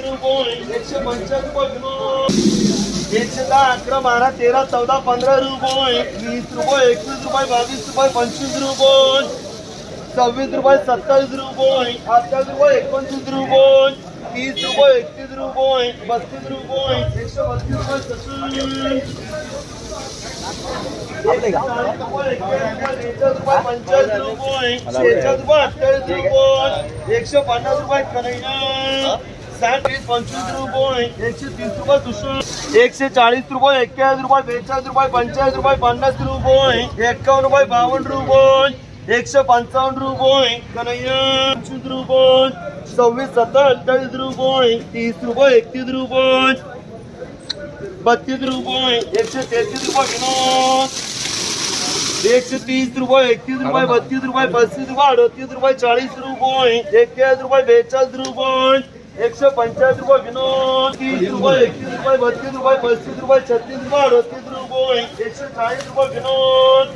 रुपये एकशे पंचाळीस रुपये वीस रुपये एकवीस रुपये बावीस रुपये पंचवीस रुपये तीस रुपये एकतीस रुपये बत्तीस रुपये एकशे बत्तीस रुपये एकशे वीस पंचवीस रुपये एकशे तीस रुपये चाळीस रुपये रुपये बेचाळीस रुपये एकशे पंचावन्न रुपये पंचवीस रुपये सव्वीस सत्तर अठ्ठावीस रुपये तीस रुपये एकतीस रुपये बत्तीस रुपये एकशे तेहतीस रुपये એકસો ત્રીસ રૂપિયા એકત્રીસ રૂપિયા બત્રીસ રૂપિયા પચીસ રૂપિયા અડત્રીસ રૂપિયા ચાલીસ રૂપિયા એક્યાસ રૂપિયા બેચાલીસ રૂપિયા એકસો પંચાવન રૂપિયા વિનોદ ત્રીસ રૂપિયા એકત્રીસ રૂપિયા બત્રીસ રૂપિયા પચીસ રૂપિયા છત્રીસ રૂપિયા અડત્રીસ રૂપિયા એકસો ચાલીસ રૂપિયા વિનોદ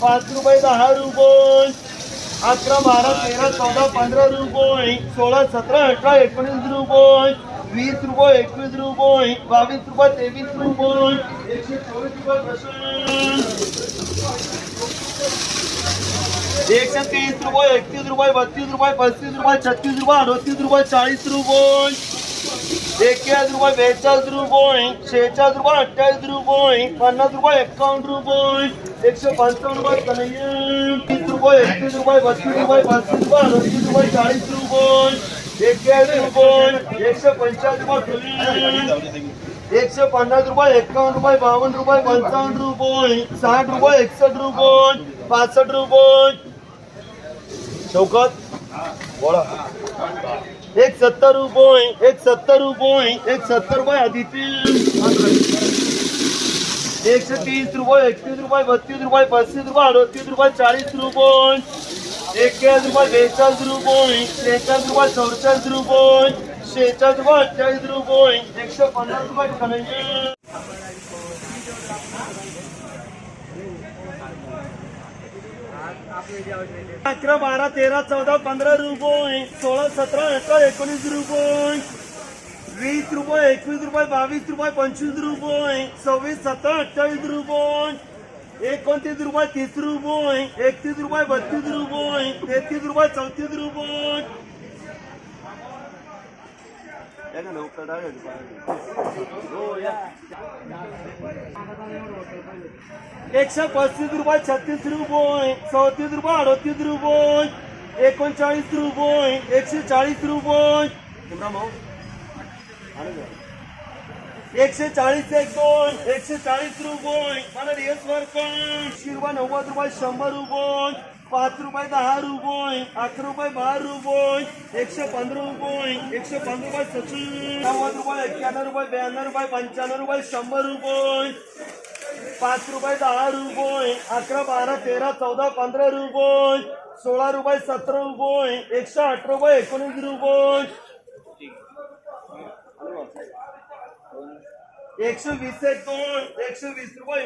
પાંચ રૂપિયા દસ રૂપિયા અકરા બારા તેરા ચૌદા પંદર રૂપિયા સોળા સતરા અઠરા એકોણીસ રૂપિયા વીસ રૂપિયા એકવીસ રૂપિયા બાવીસ રૂપિયા ત્રેવીસ રૂપિયા એકસો ચોવીસ રૂપિયા रुपये प्रशांत एकशे तीस रुपये एकतीस रुपये बत्तीस रुपये पच्चीस रुपये छत्तीस रुपये अडतीस रुपये चाळीस रुपये एक्केचाळीस रुपये बेचाळीस रुपये शेहेचाळीस रुपये अठ्ठावीस रुपये पन्नास रुपये एकावन्न रुपये एकशे पंचावन्न रुपये कन्हैया तीस रुपये एकतीस रुपये बत्तीस रुपये पस्तीस रुपये अडतीस रुपये चाळीस रुपये एक्केचाळीस रुपये एकशे पंचाळीस रुपये एकशे पन्नास रुपये एकावन्न रुपये बावन्न रुपये पंचावन्न रुपये साठ रुपये इकसठ रुपये पासष्ट रुपये चौकत? बोला। एक सत्तर रुपये, एक सत्तर रुपये, एक सत्तर रुपये आदिती एकशे तीस रुपये, एकतीस रुपये, बत्तीस रुपये पस्तीस रुपये, अडतीस रुपये चाळीस रुपये। एक्केचाळीस रुपये, बेचाळीस रुपये, त्रेचाळीस रुपये, चौचाळीस रुपये, शेहेचाळीस रुपये, अठ्ठावीस रुपये, एकशे पन्नास रुपये अकरा बारा तेरा चौदा पंधरा रुपये सोळा सतरा अठरा एकोणीस रुपये. वीस रुपये एकवीस रुपये बावीस रुपये पंचवीस रुपये सव्वीस सत्तर अठ्ठावीस रुपये. एकोणतीस रुपये तीस रुपये. एकतीस रुपये बत्तीस रुपये. तेहतीस रुपये चौतीस रुपये. एकशे पस्तीस रुपये छत्तीस रुपये चौतीस रुपये अडतीस रुपये एकोणचाळीस रुपये एकशे चाळीस रुपये. एकशे चाळीस एक दोन एकशे चाळीस रुपये. मला रिअल्स वर्क एकशे रुपये नव्वद रुपये शंभर रुपये. पाच रुपये दहा रुपये. अकरा रुपये बारा रुपये. एकशे पंधरा रुपये. एकशे पंधरा रुपये सचिन नव्वद रुपये एक्क्याण्णव रुपये ब्याण्णव रुपये पंच्याण्णव रुपये शंभर रुपये. पाच रुपये दहा रुपये अकरा बारा तेरा चौदा पंधरा रुपये सोळा रुपये सतरा रुपये एकशे अठरा रुपये एकोणीस रुपये. एकशे वीस एक दोन एकशे वीस रुपये